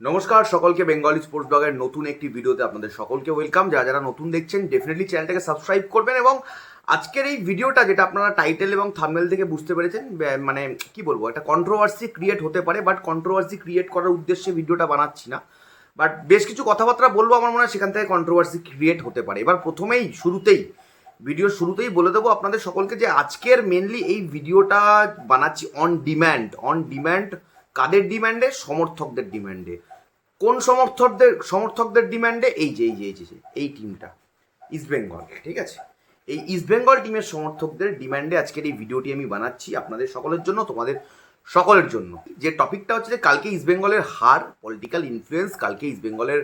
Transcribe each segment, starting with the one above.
নমস্কার, সকলকে Bengali sports ব্লগের নতুন একটি ভিডিওতে আপনাদের সকলকে ওয়েলকাম যারা যারা নতুন দেখছেন ডেফিনেটলি চ্যানেলটাকে সাবস্ক্রাইব করবেন এবং আজকের এই ভিডিওটা যেটা আপনারা টাইটেল এবং থাম্বনেল থেকে বুঝতে পেরেছেন মানে কি বলব, একটা কন্ট্রোভার্সি ক্রিয়েট হতে পারে বাট কন্ট্রোভার্সি ক্রিয়েট করার উদ্দেশ্যে ভিডিওটা বানাচ্ছি না। বাট বেশ কিছু কথাবার্তা বলব আমার মনে হয়, সেখান থেকে কন্ট্রোভার্সি ক্রিয়েট হতে পারে। এবার প্রথমেই, শুরুতেই ভিডিও শুরুতেই বলে দেবো আপনাদের সকলকে যে আজকের মেনলি এই ভিডিওটা বানাচ্ছি অন ডিম্যান্ড অন ডিম্যান্ড কাদের ডিম্যান্ডে সমর্থকদের ডিম্যান্ডে কোন সমর্থকদের সমর্থকদের ডিম্যান্ডে এই যে এই যে এই যে, এই টিমটা ইস্টবেঙ্গল ঠিক আছে? এই ইস্টবেঙ্গল টিমের সমর্থকদের ডিম্যান্ডে আজকের এই ভিডিওটি আমি বানাচ্ছি আপনাদের সকলের জন্য, তোমাদের সকলের জন্য। যে টপিকটা হচ্ছে যে কালকে ইস্টবেঙ্গলের হার পলিটিক্যাল ইনফ্লুয়েন্স কালকে ইস্টবেঙ্গলের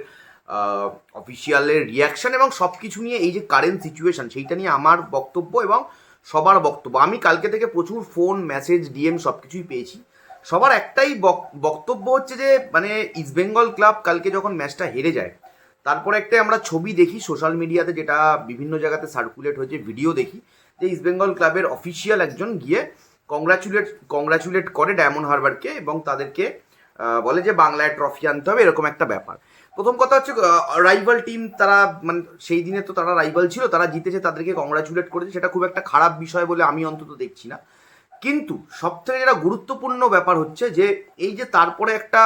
অফিসিয়ালের রিয়াকশন এবং সব কিছু নিয়ে এই যে কারেন্ট সিচুয়েশন সেইটা নিয়ে আমার বক্তব্য এবং সবার বক্তব্য। আমি কালকে থেকে প্রচুর ফোন মেসেজ ডিএম সব কিছুই পেয়েছি। সবার একটাই বক- বক্তব্য হচ্ছে যে মানে ইস্টবেঙ্গল ক্লাব কালকে যখন ম্যাচটা হেরে যায়, তারপরে একটা আমরা ছবি দেখি সোশ্যাল মিডিয়াতে যেটা বিভিন্ন জায়গাতে সার্কুলেট হয়েছে ভিডিও দেখি, যে ইস্টবেঙ্গল ক্লাবের অফিসিয়াল একজন গিয়ে কংগ্রাচুলেট কংগ্রাচুলেট করে ডায়মন্ড হারবারকে এবং তাদেরকে বলে যে বাংলায় ট্রফি আনতে হবে, এরকম একটা ব্যাপার। প্রথম কথা হচ্ছে রাইভাল টিম তারা মানে সেই দিনে তো তারা রাইভাল ছিল, তারা জিতেছে, তাদেরকে কংগ্রাচুলেট করেছে, সেটা খুব একটা খারাপ বিষয় বলে আমি অন্তত দেখছি না। কিন্তু সবথেকে যেটা গুরুত্বপূর্ণ ব্যাপার হচ্ছে যে, এই যে তারপরে একটা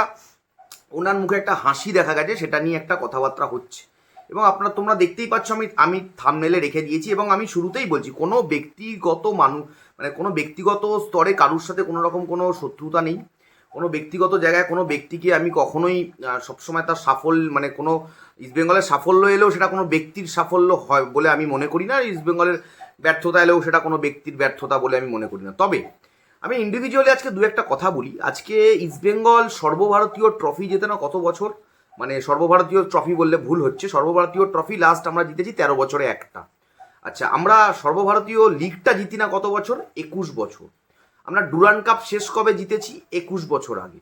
ওনার মুখে একটা হাসি দেখা গেছে, সেটা নিয়ে একটা কথাবার্তা হচ্ছে। এবং আপনারা, তোমরা দেখতেই পাচ্ছ আমি আমি থামনেলে রেখে দিয়েছি এবং আমি শুরুতেই বলছি, কোনো ব্যক্তিগত মানুষ মানে কোনো ব্যক্তিগত স্তরে কারুর সাথে কোনো রকম কোনো শত্রুতা নেই। কোনো ব্যক্তিগত জায়গায় কোনো ব্যক্তিকে আমি কখনোই সবসময় তার সাফল্য মানে কোনো ইস্টবেঙ্গলের সাফল্য এলেও সেটা কোনো ব্যক্তির সাফল্য হয় বলে আমি মনে করি না। ইস্টবেঙ্গলের ব্যর্থতা এলেও সেটা কোনো ব্যক্তির ব্যর্থতা বলে আমি মনে করি না। তবে আমি ইন্ডিভিজুয়ালি আজকে দু একটা কথা বলি। আজকে ইস্টবেঙ্গল সর্বভারতীয় ট্রফি জেতে না কত বছর? মানে সর্বভারতীয় ট্রফি বললে ভুল হচ্ছে। সর্বভারতীয় ট্রফি লাস্ট আমরা জিতেছি তেরো বছরে একটা। আচ্ছা আমরা সর্বভারতীয় লিগটা জিতি না কত বছর? একুশ বছর। আমরা ডুরান কাপ শেষ কবে জিতেছি? একুশ বছর আগে।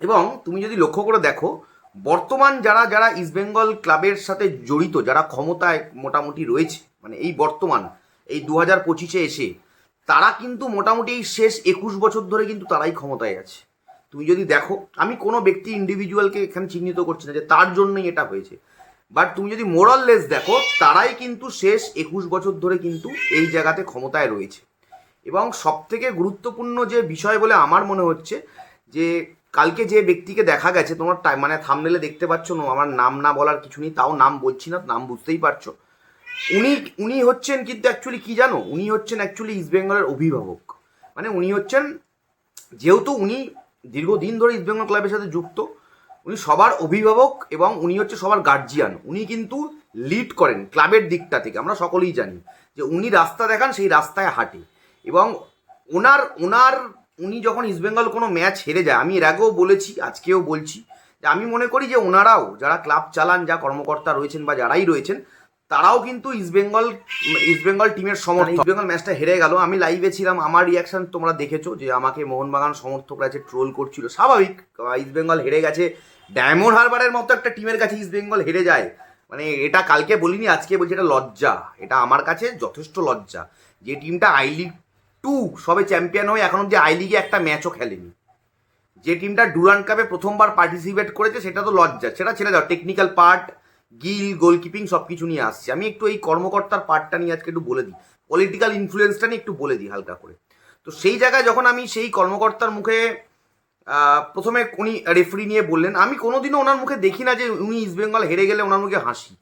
এবং তুমি যদি লক্ষ্য করে দেখো, বর্তমান যারা যারা ইস্টবেঙ্গল ক্লাবের সাথে জড়িত, যারা ক্ষমতায় মোটামুটি রয়েছে মানে এই বর্তমান, এই দু হাজার পঁচিশে এসে, তারা কিন্তু মোটামুটি এই শেষ একুশ বছর ধরে কিন্তু তারাই ক্ষমতায় আছে। তুমি যদি দেখো, আমি কোনো ব্যক্তি ইন্ডিভিজুয়ালকে এখানে চিহ্নিত করছি না যে তার জন্যই এটা হয়েছে। বাট তুমি যদি মোরাল লেস দেখো, তারাই কিন্তু শেষ একুশ বছর ধরে কিন্তু এই জায়গাতে ক্ষমতায় রয়েছে। এবং সব থেকে গুরুত্বপূর্ণ যে বিষয় বলে আমার মনে হচ্ছে, যে কালকে যে ব্যক্তিকে দেখা গেছে, তোমার টাই- মানে থামনেলে দেখতে পাচ্ছ, না, আমার নাম না বলার কিছু নেই, তাও নাম বলছি না, নাম বুঝতেই পারছ। উনি উনি হচ্ছেন কিন্তু অ্যাকচুয়ালি কি জানো, উনি হচ্ছেন অ্যাকচুয়ালি ইস্টবেঙ্গলের অভিভাবক। মানে উনি হচ্ছেন, যেহেতু উনি দীর্ঘদিন ধরে ইস্টবেঙ্গল ক্লাবের সাথে যুক্ত, উনি সবার অভিভাবক এবং উনি হচ্ছে সবার গার্জিয়ান উনি কিন্তু লিড করেন ক্লাবের দিকটা থেকে, আমরা সকলেই জানি যে উনি রাস্তা দেখান, সেই রাস্তায় হাঁটে। এবং ওনার ওনার, উনি যখন ইস্টবেঙ্গল কোনো ম্যাচ হেরে যায়, আমি এর আগেও বলেছি, আজকেও বলছি, যে আমি মনে করি যে ওনারাও, যারা ক্লাব চালান, যা কর্মকর্তা রয়েছেন বা যারাই রয়েছেন, তারাও কিন্তু ইস্টবেঙ্গল ইস্টবেঙ্গল টিমের সমর্থক। ইস্টবেঙ্গল ম্যাচটা হেরে গেল, আমি লাইভে ছিলাম, আমার রিয়াকশন তোমরা দেখেছ, যে আমাকে মোহনবাগান সমর্থকরা যে ট্রোল করছিল, স্বাভাবিক ইস্টবেঙ্গল হেরে গেছে ডায়মন্ড হারবারের মতো একটা টিমের কাছে ইস্টবেঙ্গল হেরে যায়। মানে এটা কালকে বলিনি, আজকে বলছি এটা লজ্জা, এটা আমার কাছে যথেষ্ট লজ্জা, যে টিমটা আই লিগ টু সবে চ্যাম্পিয়ন হয়ে এখন অব্দি আই লিগে একটা ম্যাচও খেলেনি। যে টিমটা ডুরান কাপে প্রথমবার পার্টিসিপেট করেছে, সেটা তো লজ্জা। সেটা ছেড়ে দাও টেকনিক্যাল পার্ট গিল গোলকিপিং সব কিছু নিয়ে আসছে। আমি একটু এই কর্মকর্তার পার্টটা নিয়ে আজকে একটু বলে দিই। পলিটিক্যাল ইনফ্লুয়েন্সটা নিয়ে একটু বলে দিই হালকা করে। তো সেই জায়গায় যখন আমি সেই কর্মকর্তার মুখে প্রথমে উনি রেফারি নিয়ে বললেন, আমি কোনোদিনও ওনার মুখে দেখি না যে উনি ইস্টবেঙ্গল হেরে গেলে ওনার মুখে হাসি।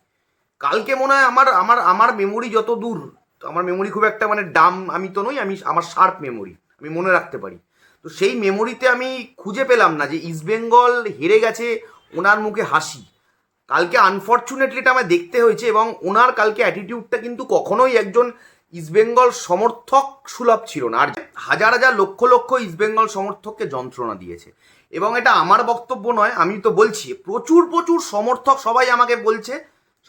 কালকে মনে হয় আমার আমার আমার মেমোরি যত দূর তো আমার মেমোরি খুব একটা মানে ডাম আমি তো নই, আমি আমার শার্প মেমোরি আমি মনে রাখতে পারি। তো সেই মেমোরিতে আমি খুঁজে পেলাম না যে ইস্টবেঙ্গল হেরে গেছে ওনার মুখে হাসি। কালকে আনফর্চুনেটলি এটা আমায় দেখতে হয়েছে এবং ওনার কালকে অ্যাটিটিউডটা কিন্তু কখনোই একজন ইস্টবেঙ্গল সমর্থক সুলভ ছিল না। আর হাজার হাজার লক্ষ লক্ষ ইস্টবেঙ্গল সমর্থককে যন্ত্রণা দিয়েছে। এবং এটা আমার বক্তব্য নয়, আমি তো বলছি, প্রচুর প্রচুর সমর্থক সবাই আমাকে বলছে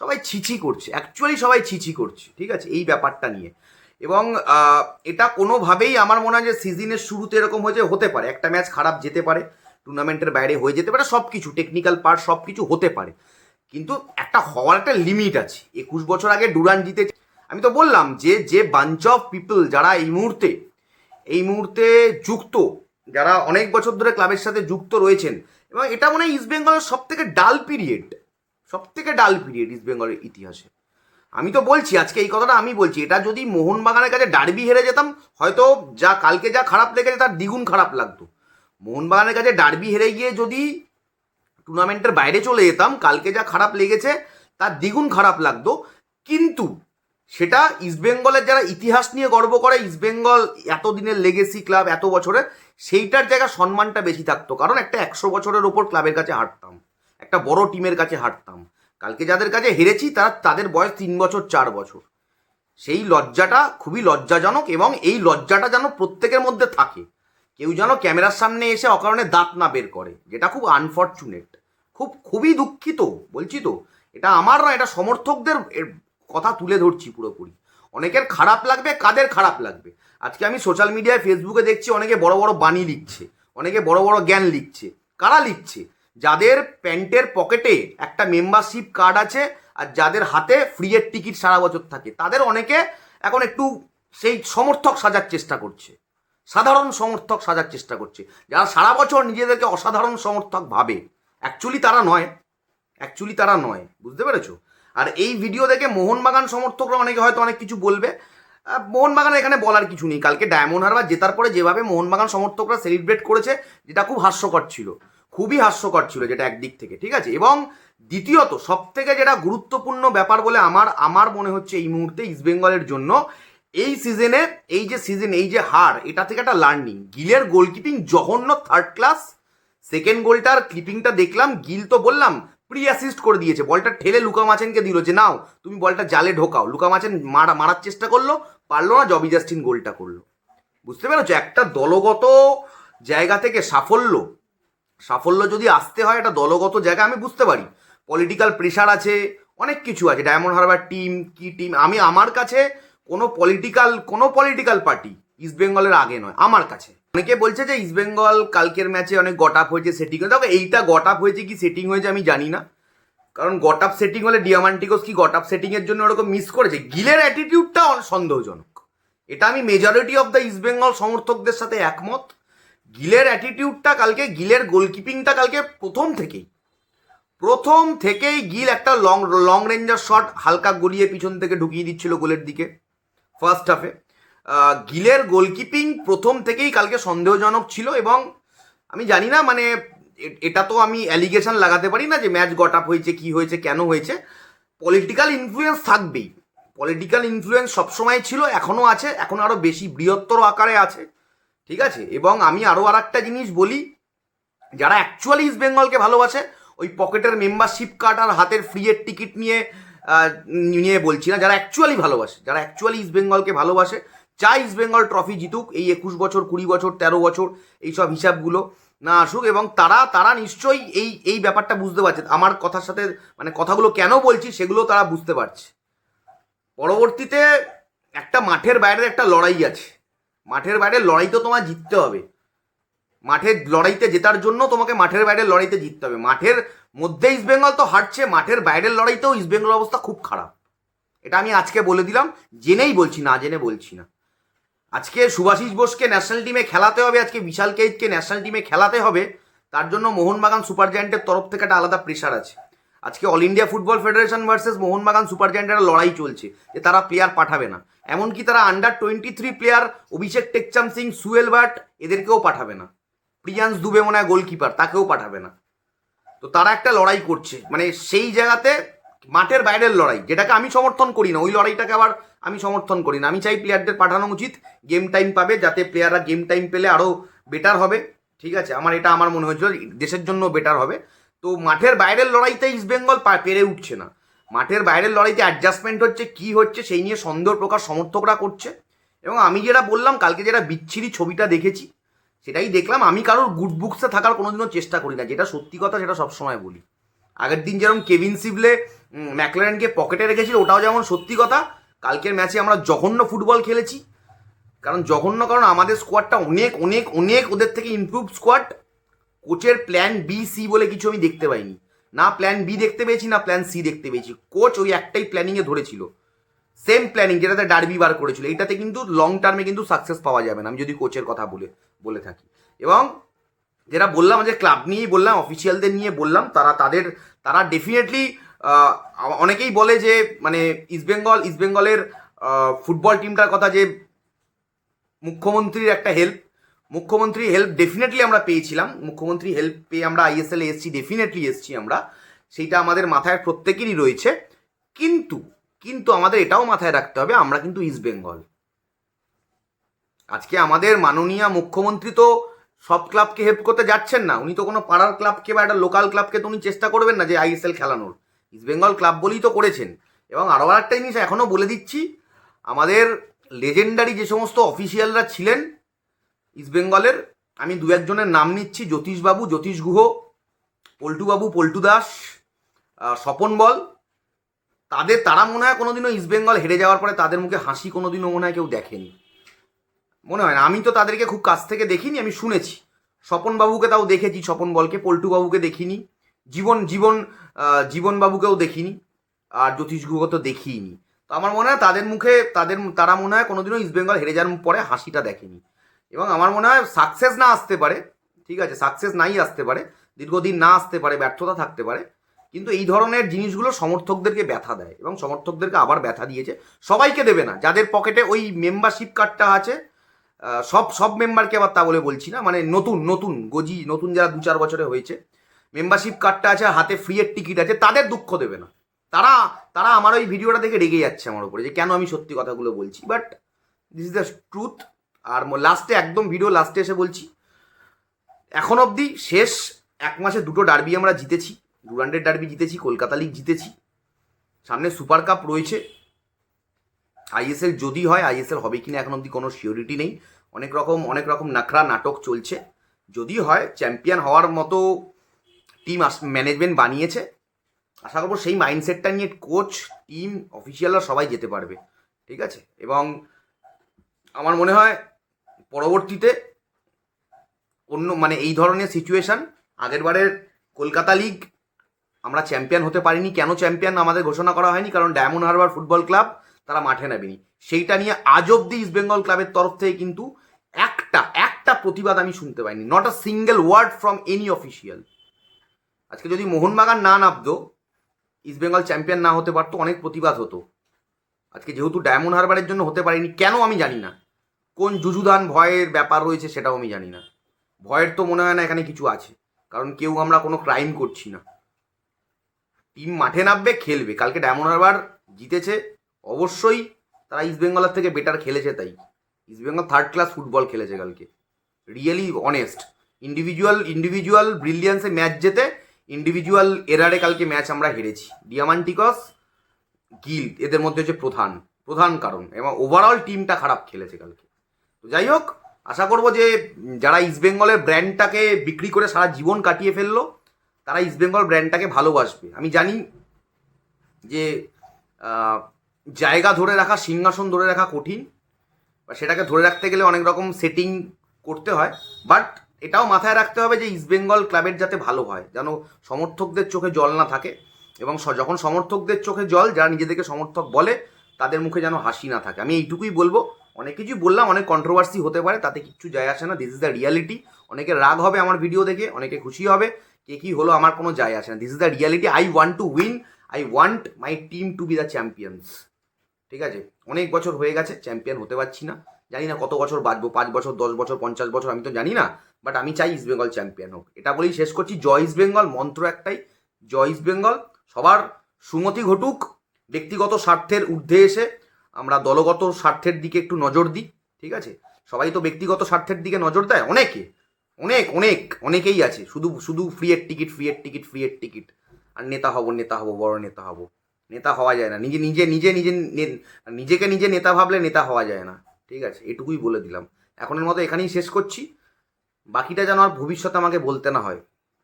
সবাই ছিছি করছে অ্যাকচুয়ালি সবাই ছিছি করছে, ঠিক আছে? এই ব্যাপারটা নিয়ে। এবং এটা কোনোভাবেই আমার মনে হয় যে সিজনের শুরুতে এরকম হয়েছে, হতে পারে। একটা ম্যাচ খারাপ যেতে পারে টুর্নামেন্টের বাইরে হয়ে যেতে পারে সব কিছু টেকনিক্যাল পার্ট সব কিছু হতে পারে। কিন্তু একটা হওয়ার একটা লিমিট আছে। একুশ বছর আগে ডুরান জিতে আমি তো বললাম যে যে বাঞ্চ অফ পিপল যারা এই মুহূর্তে এই মুহূর্তে যুক্ত, যারা অনেক বছর ধরে ক্লাবের সাথে যুক্ত রয়েছেন, এবং এটা মনে হয় ইস্ট বেঙ্গলের সব থেকে ডাল পিরিয়ড সব থেকে ডাল পিরিয়ড ইস্ট বেঙ্গলের ইতিহাসে। আমি তো বলছি, আজকে এই কথাটা আমি বলছি, এটা যদি মোহনবাগানের কাছে ডার্বি হেরে যেতাম, হয়তো যা কালকে যা খারাপ লেগেছে তার দ্বিগুণ খারাপ লাগতো। মোহনবাগানের কাছে ডার্বি হেরে গিয়ে যদি টুর্নামেন্টের বাইরে চলে যেতাম, কালকে যা খারাপ লেগেছে তার দ্বিগুণ খারাপ লাগতো। কিন্তু সেটা ইস্টবেঙ্গলের যারা ইতিহাস নিয়ে গর্ব করে ইস্টবেঙ্গল এতদিনের লেগেসি ক্লাব এত বছরের, সেইটার জায়গা সম্মানটা বেশি থাকতো। কারণ একটা একশো বছরের ওপর ক্লাবের কাছে হাঁটতাম। একটা বড় টিমের কাছে হাঁটতাম কালকে যাদের কাছে হেরেছি, তারা তাদের বয়স তিন বছর, চার বছর। সেই লজ্জাটা খুবই লজ্জাজনক এবং এই লজ্জাটা যেন প্রত্যেকের মধ্যে থাকে। কেউ যেন ক্যামেরার সামনে এসে অকারণে দাঁত না বের করে, যেটা খুব আনফর্চুনেট খুব, খুবই দুঃখিত, বলছি তো। এটা আমার না এটা সমর্থকদের কথা তুলে ধরছি পুরোপুরি। অনেকের খারাপ লাগবে, কাদের খারাপ লাগবে? আজকে আমি সোশ্যাল মিডিয়ায় ফেসবুকে দেখছি, অনেকে বড় বড় বাণী লিখছে, অনেকে বড় বড় জ্ঞান লিখছে। কারা লিখছে? যাদের প্যান্টের পকেটে একটা মেম্বারশিপ কার্ড আছে আর যাদের হাতে ফ্রিয়ের টিকিট সারা বছর থাকে, তাদের অনেকে এখন একটু সেই সমর্থক সাজার চেষ্টা করছে। সাধারণ সমর্থক সাজার চেষ্টা করছে। যারা সারা বছর নিজেদেরকে অসাধারণ সমর্থক ভাবে অ্যাকচুয়ালি তারা নয়। অ্যাকচুয়ালি তারা নয়, বুঝতে পেরেছ? আর এই ভিডিও দেখে মোহনবাগান সমর্থকরা অনেকে হয়তো অনেক কিছু বলবে। মোহনবাগান এখানে বলার কিছু নেই। কালকে ডায়মন্ড হারবার জেতার পরে যেভাবে মোহনবাগান সমর্থকরা সেলিব্রেট করেছে, যেটা খুব হাস্যকর ছিল। খুবই হাস্যকর ছিল যেটা একদিক থেকে, ঠিক আছে? এবং দ্বিতীয়ত সব থেকে যেটা গুরুত্বপূর্ণ ব্যাপার বলে আমার আমার মনে হচ্ছে এই মুহূর্তে ইস্টবেঙ্গলের জন্য, এই সিজনে এই যে সিজন এই যে হার, এটা থেকে একটা লার্নিং গিলের গোলকিপিং জঘন্য থার্ড ক্লাস সেকেন্ড গোলটার ক্লিপিংটা দেখলাম, গিল তো বললাম প্রি অ্যাসিস্ট করে দিয়েছে। বলটা ঠেলে লুকা মাচেনকে দিল যে, নাও, তুমি বলটা জালে ঢোকাও। লুকা মাচেন মারা, মারার চেষ্টা করল, পারল না, জবি জাস্টিন গোলটা করল। বুঝতে পেরেছ? একটা দলগত জায়গা থেকে সাফল্য সাফল্য যদি আসতে হয় একটা দলগত জায়গা, আমি বুঝতে পারি। পলিটিক্যাল প্রেশার আছে, অনেক কিছু আছে। ডায়মন্ড হারবার টিম কি টিম আমি আমার কাছে কোনো পলিটিক্যাল কোনো পলিটিক্যাল পার্টি ইস্ট বেঙ্গলের আগে নয়, আমার কাছে। অনেকে বলছে যে ইস্ট বেঙ্গল কালকের ম্যাচে অনেক গট আপ হয়েছে সেটিং হয়েছে দেখো, এইটা গট আপ হয়েছে কি সেটিং হয়েছে আমি জানি না। কারণ গট আপ সেটিং হলে ডিয়ামান্টিকোস কি গট আপ সেটিং এর জন্য ওরকম মিস করেছে? গিলের অ্যাটিটিউডটা সন্দেহজনক এটা আমি majority of the East Bengal সমর্থকদের সাথে একমত। গিলের অ্যাটিটিউডটা কালকে, গিলের গোলকিপিংটা কালকে প্রথম থেকেই। প্রথম থেকেই গিল একটা লং লং রেঞ্জার শট হালকা গলিয়ে পিছন থেকে ঢুকিয়ে দিচ্ছিল গোলের দিকে ফার্স্ট হাফে গিলের গোলকিপিং প্রথম থেকেই কালকে সন্দেহজনক ছিল এবং আমি জানি না মানে এটা তো আমি অ্যালিগেশন লাগাতে পারি না যে ম্যাচ গট আপ হয়েছে, কি হয়েছে, কেন হয়েছে। পলিটিক্যাল ইনফ্লুয়েন্স থাকবেই। পলিটিক্যাল ইনফ্লুয়েন্স সবসময় ছিল এখনও আছে, এখন আরও বেশি বৃহত্তর আকারে আছে। ঠিক আছে? এবং আমি আরও আর একটা জিনিস বলি, যারা অ্যাকচুয়ালি ইস্ট বেঙ্গলকে ভালোবাসে, ওই পকেটের মেম্বারশিপ কার্ড আর হাতের ফ্রিয়ের টিকিট নিয়ে নিয়ে বলছি না, যারা অ্যাকচুয়ালি ভালোবাসে, যারা অ্যাকচুয়ালি ইস্ট বেঙ্গলকে ভালোবাসে চাই ইস্ট বেঙ্গল ট্রফি জিতুক, এই একুশ বছর, কুড়ি বছর, তেরো বছর এই সব হিসাবগুলো না আসুক, এবং তারা তারা নিশ্চয়ই এই এই ব্যাপারটা বুঝতে পারছে। আমার কথার সাথে মানে কথাগুলো কেন বলছি সেগুলো তারা বুঝতে পারছে। পরবর্তীতে একটা মাঠের বাইরে একটা লড়াই আছে। মাঠের বাইরে লড়াই তো তোমার জিততে হবে। মাঠের লড়াইতে জেতার জন্য তোমাকে মাঠের বাইরের লড়াইতে জিততে হবে। মাঠের মধ্যে ইস্টবেঙ্গল তো হারছে, মাঠের বাইরের লড়াইতেও ইস্টবেঙ্গল অবস্থা খুব খারাপ। এটা আমি আজকে বলে দিলাম, জেনেই বলছি, না জেনে বলছি না। আজকে সুভাষিস বোসকে ন্যাশনাল টিমে খেলাতে হবে, আজকে বিশাল কেইতকে ন্যাশনাল টিমে খেলাতে হবে, তার জন্য মোহনবাগান সুপার জায়েন্টের তরফ থেকে একটা আলাদা প্রেশার আছে। আজকে All India Football Federation versus Mohun Bagan super জায়েন্টের লড়াই চলছে, যে তারা প্লেয়ার পাঠাবে না। এমনকি তারা under twenty three player Abhishek Tekcham Singh Suhail Bhat এদেরকেও পাঠাবে না। প্রিয়াংশ দুবে মনে হয় গোলকিপার তাকেও পাঠাবে না। তো তারা একটা লড়াই করছে মানে সেই জায়গাতে মাঠের বাইরের লড়াই, যেটাকে আমি সমর্থন করি না, ওই লড়াইটাকে আবার আমি সমর্থন করি না। আমি চাই প্লেয়ারদের পাঠানো উচিত গেম টাইম পাবে, যাতে প্লেয়াররা গেম টাইম পেলে আরও বেটার হবে। ঠিক আছে, আমার এটা আমার মনে হয়েছিল, দেশের জন্য বেটার হবে। তো মাঠের বাইরের লড়াইতে ইস্টবেঙ্গল পেরে উঠছে না। মাঠের বাইরের লড়াইতে অ্যাডজাস্টমেন্ট হচ্ছে, কি হচ্ছে সেই নিয়ে সন্দেহ প্রকাশ সমর্থকরা করছে। এবং আমি যেটা বললাম, কালকে যেটা বিচ্ছিরি ছবিটা দেখেছি, সেটাই দেখলাম। আমি কারোর গুড বুকসে থাকার কোনোদিনও চেষ্টা করি না। যেটা সত্যি কথা, সেটা সবসময় বলি। আগের দিন যেরকম কেভিন সিবলে ম্যাকলারেনকে পকেটে রেখেছিল, ওটাও যেমন সত্যি কথা, কালকের ম্যাচে আমরা জঘন্য ফুটবল খেলেছি। কারণ জঘন্য, কারণ আমাদের স্কোয়াডটা অনেক অনেক অনেক ওদের থেকে ইমপ্রুভ স্কোয়াড কোচের প্ল্যান বি সি বলে কিছু আমি দেখতে পাইনি। না প্ল্যান বি দেখতে পেয়েছি, না প্ল্যান সি দেখতে পেয়েছি। কোচ ওই একটাই প্ল্যানিংয়ে ধরেছিল। সেম প্ল্যানিং যেটাতে ডার্বি বার করেছিল। এটাতে কিন্তু লং টার্মে কিন্তু সাকসেস পাওয়া যাবে না। আমি যদি কোচের কথা বলে বলে থাকি। এবং যেটা বললাম, যে ক্লাব নিয়েই বললাম অফিসিয়ালদের নিয়ে বললাম, তারা তাদের, তারা ডেফিনেটলি অনেকেই বলে যে মানে ইস্টবেঙ্গল ইস্টবেঙ্গলের ফুটবল টিমটার কথা যে, মুখ্যমন্ত্রীর একটা হেল্প মুখ্যমন্ত্রী হেল্প ডেফিনেটলি আমরা পেয়েছিলাম। মুখ্যমন্ত্রী হেল্প পেয়ে আমরা আইএসএল এসছি ডেফিনেটলি এসছি আমরা। সেইটা আমাদের মাথায় প্রত্যেকেরই রয়েছে। কিন্তু কিন্তু আমাদের এটাও মাথায় রাখতে হবে, আমরা কিন্তু ইস্ট বেঙ্গল আজকে আমাদের মাননীয় মুখ্যমন্ত্রী তো সব ক্লাবকে হেল্প করতে যাচ্ছেন না। উনি তো কোনো পাড়ার ক্লাবকে বা একটা লোকাল ক্লাবকে তো উনি চেষ্টা করবেন না যে আইএসএল খেলানোর। ইস্ট বেঙ্গল ক্লাব বলেই তো করেছেন। এবং আরও একটা জিনিস এখনও বলে দিচ্ছি, আমাদের লেজেন্ডারি যে সমস্ত অফিসিয়ালরা ছিলেন ইস্টবেঙ্গলের আমি দু একজনের নাম নিচ্ছি জ্যোতিষবাবু জ্যোতিষ গুহ পল্টুবাবু পল্টু দাস স্বপন বল। তাদের তারা মনে হয় কোনোদিনও ইস্টবেঙ্গল হেরে যাওয়ার পরে তাদের মুখে হাসি কোনোদিনও মনে হয় কেউ দেখেনি। মনে হয় না আমি তো তাদেরকে খুব কাছ থেকে দেখিনি আমি শুনেছি। স্বপন বাবুকে তাও দেখেছি স্বপন বলকে পল্টু বাবুকে দেখিনি। জীবন জীবন আহ, জীবন বাবুকেও দেখিনি আর জ্যোতিষ গুহকে তো দেখিনি তো আমার মনে হয় তাদের মুখে তাদের তারা মনে হয় কোনোদিনও ইস্টবেঙ্গল হেরে যাওয়ার পরে হাসিটা দেখেনি। এবং আমার মনে হয় সাকসেস না আসতে পারে, ঠিক আছে সাকসেস নাই আসতে পারে, দীর্ঘদিন না আসতে পারে, ব্যর্থতা থাকতে পারে, কিন্তু এই ধরনের জিনিসগুলো সমর্থকদেরকে ব্যথা দেয় এবং সমর্থকদেরকে আবার ব্যথা দিয়েছে। সবাইকে দেবে না, যাদের পকেটে ওই মেম্বারশিপ কার্ডটা আছে সব সব মেম্বারকে আবার তা বলে বলছি না মানে নতুন নতুন, গজি, নতুন যারা দু চার বছরে হয়েছে মেম্বারশিপ কার্ডটা আছে, হাতে ফ্রিয়ের টিকিট আছে, তাদের দুঃখ দেবে না। তারা তারা আমার ওই ভিডিওটা দেখে রেগে যাচ্ছে আমার উপরে, যে কেন আমি সত্যি কথাগুলো বলছি but this is the truth আর লাস্টে একদম ভিডিও লাস্টে এসে বলছি, এখন অবধি শেষ এক মাসে দুটো ডার্বি আমরা জিতেছি ডুরান্ডের ডার্বি জিতেছি, কলকাতা লিগ জিতেছি। সামনে সুপার কাপ রয়েছে। আইএসএল যদি হয় আইএসএল হবে কিনা এখন অবধি কোনো সিওরিটি নেই। অনেক রকম অনেক রকম নাখরা নাটক চলছে। যদি হয় চ্যাম্পিয়ন হওয়ার মতো টিম আস ম্যানেজমেন্ট বানিয়েছে। আশা করব সেই মাইন্ডসেটটা নিয়ে কোচ টিম অফিসিয়ালরা সবাই যেতে পারবে। ঠিক আছে? এবং আমার মনে হয় পরবর্তীতে অন্য মানে এই ধরনের সিচুয়েশন আগের বারের কলকাতা লিগ আমরা চ্যাম্পিয়ন হতে পারিনি। কেন চ্যাম্পিয়ন আমাদের ঘোষণা করা হয়নি? কারণ ডায়মন্ড হারবার ফুটবল ক্লাব তারা মাঠে নেবেনি সেইটা নিয়ে আজ অব্দি ইস্ট বেঙ্গল ক্লাবের তরফ থেকে কিন্তু একটা একটা প্রতিবাদ আমি শুনতে পাইনি। Not a single word from any official আজকে যদি মোহনবাগান না নামতো ইস্ট বেঙ্গল চ্যাম্পিয়ন না হতে পারতো, অনেক প্রতিবাদ হতো। আজকে যেহেতু ডায়মন্ড হারবারের জন্য হতে পারিনি, কেন আমি জানি না। কোন যুযুধান ভয়ের ব্যাপার রয়েছে সেটাও আমি জানি না। ভয়ের তো মনে হয় না এখানে কিছু আছে, কারণ কেউ আমরা কোনো ক্রাইম করছি না। টিম মাঠে নামবে, খেলবে। কালকে ডায়মন্ড হারবার জিতেছে, অবশ্যই তারা ইস্ট বেঙ্গলের থেকে বেটার খেলেছে তাই। East Bengal third class football খেলেছে কালকে। রিয়েলি অনেস্ট ইন্ডিভিজুয়াল ইন্ডিভিজুয়াল ব্রিলিয়ান্সে ম্যাচ জেতে ইন্ডিভিজুয়াল এরারে কালকে ম্যাচ আমরা হেরেছি। ডিয়ামান্টিকস গিল এদের মধ্যে হচ্ছে প্রধান। প্রধান কারণ। এবং ওভারঅল টিমটা খারাপ খেলেছে কালকে। যাই হোক, আশা করব যে যারা ইস্টবেঙ্গলের ব্র্যান্ডটাকে বিক্রি করে সারা জীবন কাটিয়ে ফেলল, তারা ইস্টবেঙ্গল ব্র্যান্ডটাকে ভালোবাসবে। আমি জানি যে জায়গা ধরে রাখা, সিংহাসন ধরে রাখা কঠিন, বা সেটাকে ধরে রাখতে গেলে অনেক রকম সেটিং করতে হয় বাট এটাও মাথায় রাখতে হবে যে ইস্টবেঙ্গল ক্লাবের যাতে ভালো হয়, যেন সমর্থকদের চোখে জল না থাকে, এবং যখন সমর্থকদের চোখে জল, যারা নিজেদেরকে সমর্থক বলে, তাদের মুখে যেন হাসি না থাকে। আমি এইটুকুই বলব। অনেক কিছুই বললাম, অনেক কন্ট্রোভার্সি হতে পারে, তাতে কিচ্ছু যায় আসে না। দিস ইজ দ্য রিয়ালিটি অনেকে রাগ হবে আমার ভিডিও দেখে, অনেকে খুশি হবে। কে কী হলো আমার কোনো যায় আসে না। This is the reality I want to win I want my team to be the champions ঠিক আছে? অনেক বছর হয়ে গেছে চ্যাম্পিয়ন হতে পারছি না। জানি না কত বছর বাঁচবো, পাঁচ বছর, দশ বছর, পঞ্চাশ বছর, আমি তো জানি না। বাট আমি চাই ইস্ট বেঙ্গল চ্যাম্পিয়ন হোক। এটা বলেই শেষ করছি। জয় ইস্ট বেঙ্গল মন্ত্র একটাই। জয় ইস্ট বেঙ্গল সবার সুমতি ঘটুক। ব্যক্তিগত স্বার্থের ঊর্ধ্বে এসে আমরা দলগত স্বার্থের দিকে একটু নজর দিই, ঠিক আছে? সবাই তো ব্যক্তিগত স্বার্থের দিকে নজর দেয়, অনেকে, অনেক অনেক, অনেকেই আছে, শুধু শুধু ফ্রি এর টিকিট ফ্রি এর টিকিট ফ্রি এর টিকিট। আর নেতা হব নেতা হব, বড় নেতা হব। নেতা হওয়া যায় না, নিজে নিজে নিজে নিজে নিজেকে নিজে নেতা ভাবলে নেতা হওয়া যায় না, ঠিক আছে? এটুকুই বলে দিলাম। এখনের মতো এখানেই শেষ করছি। বাকিটা যেন আর ভবিষ্যতে আমাকে বলতে না হয়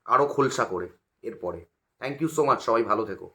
আরও খোলসা করে, এরপরে। থ্যাংক ইউ সো মাচ সবাই ভালো থেকো।